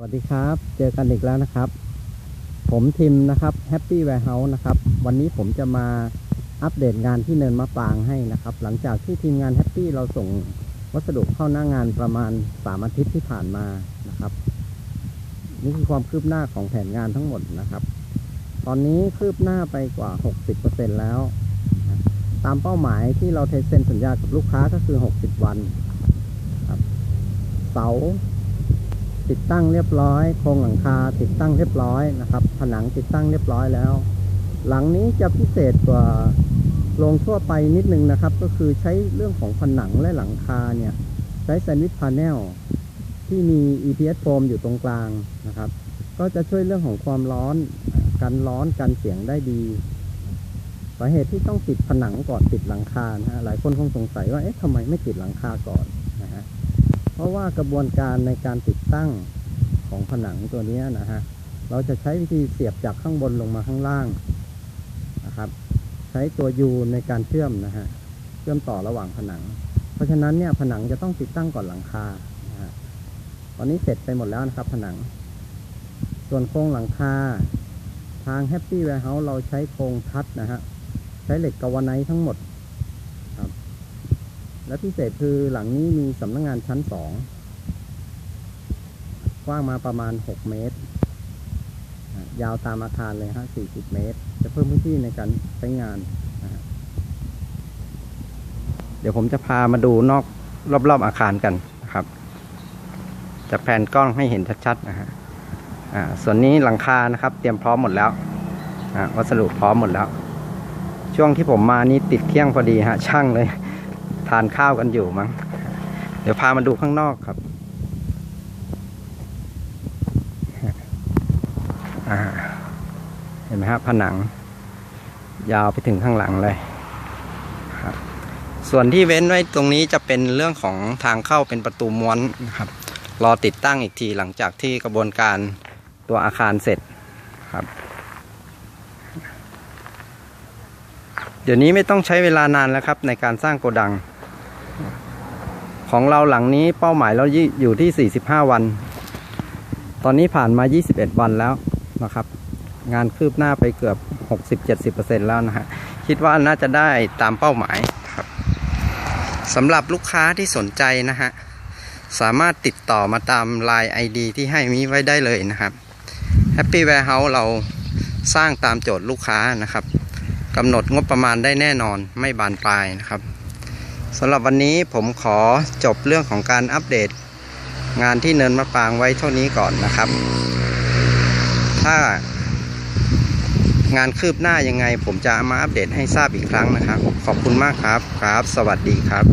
สวัสดีครับ เจอกันอีกแล้วนะครับ ผมทิมนะครับ Happy Warehouse นะครับ วันนี้ผมจะมาอัปเดตงานที่เนินมะปรางให้นะครับ หลังจากที่ทีมงาน Happy เราส่งวัสดุเข้าหน้างานประมาณ 3 อาทิตย์ที่ผ่านมานะครับ นี่คือความคืบหน้าของแผนงานทั้งหมดนะครับ ตอนนี้คืบหน้าไปกว่า 60%แล้ว ตามเป้าหมายที่เราเซ็นสัญญากับลูกค้าก็คือ 60 วันครับเสา ติดตั้งเรียบร้อยโครงหลังคาติดตั้งเรียบร้อยนะครับ ผนังติดตั้งเรียบร้อยแล้ว หลังนี้จะพิเศษกว่าโรงทั่วไปนิดนึงนะครับ ก็คือใช้เรื่องของผนังและหลังคาเนี่ย ใช้แซนด์วิชพาเนลที่มี EPS โฟมอยู่ตรงกลางนะครับ ก็จะช่วยเรื่องของความร้อนกันร้อนกันเสียงได้ดีสาเหตุที่ต้องติดผนังก่อนติดหลังคานะฮะหลายคนคงสงสัยว่าเอ๊ะทำไมไม่ติดหลังคาก่อน เพราะว่ากระบวนการในการติดตั้งของผนังตัวนี้นะฮะ เราจะใช้วิธีเสียบจากข้างบนลงมาข้างล่างนะครับ ใช้ตัวยูในการเชื่อมนะฮะ เชื่อมต่อระหว่างผนัง เพราะฉะนั้นเนี่ยผนังจะต้องติดตั้งก่อนหลังคานะฮะตอนนี้เสร็จไปหมดแล้วนะครับผนัง ส่วนโครงหลังคา ทาง Happy Warehouse เราใช้โครงทัดนะฮะ ใช้เหล็กกาวไนท์ทั้งหมด และพิเศษคือหลังนี้มีสำนักงงานชั้นสองกว้างมาประมาณ 6 เมตร ยาวตามอาคารเลยฮะ 40 เมตร จะเพิ่มพื้นที่ในการใช้งาน เดี๋ยวผมจะพามาดูนอกรอบๆอาคารกันนะครับ จะแผนกล้องให้เห็นชัดๆนะฮะส่วนนี้หลังคานะครับ เตรียมพร้อมหมดแล้ว วัสดุพร้อมหมดแล้ว ช่วงที่ผมมานี่ติดเที่ยงพอดีฮะช่างเลย ทานข้าวกันอยู่มั้ง เดี๋ยวพามาดูข้างนอกครับเห็นไหมครับผนัง ยาวไปถึงข้างหลังเลยครับ ส่วนที่เว้นไว้ตรงนี้จะเป็นเรื่องของทางเข้าเป็นประตูม้วนนะครับ รอติดตั้งอีกทีหลังจากที่กระบวนการตัวอาคารเสร็จครับ เดี๋ยวนี้ไม่ต้องใช้เวลานานแล้วครับในการสร้างโกดัง ของเราหลังนี้เป้าหมายเราอยู่ที่ 45 วัน ตอนนี้ผ่านมา 21 วันแล้วนะครับ งานคืบหน้าไปเกือบ 60-70%แล้วนะฮะ คิดว่าน่าจะได้ตามเป้าหมายครับสำหรับลูกค้าที่สนใจนะฮะ สามารถติดต่อมาตาม Line ID ที่ให้มีไว้ได้เลยนะครับ Happy Warehouse เราสร้างตามโจทย์ลูกค้านะครับกำหนดงบประมาณได้แน่นอนไม่บานปลายนะครับ สำหรับวันนี้ผมขอจบเรื่องของการอัปเดต งานที่เนินมะปรางไว้เท่านี้ก่อนนะครับ ถ้างานคืบหน้ายังไง ผมจะมาอัปเดตให้ทราบอีกครั้งนะครับ ขอบคุณมากครับครับ สวัสดีครับ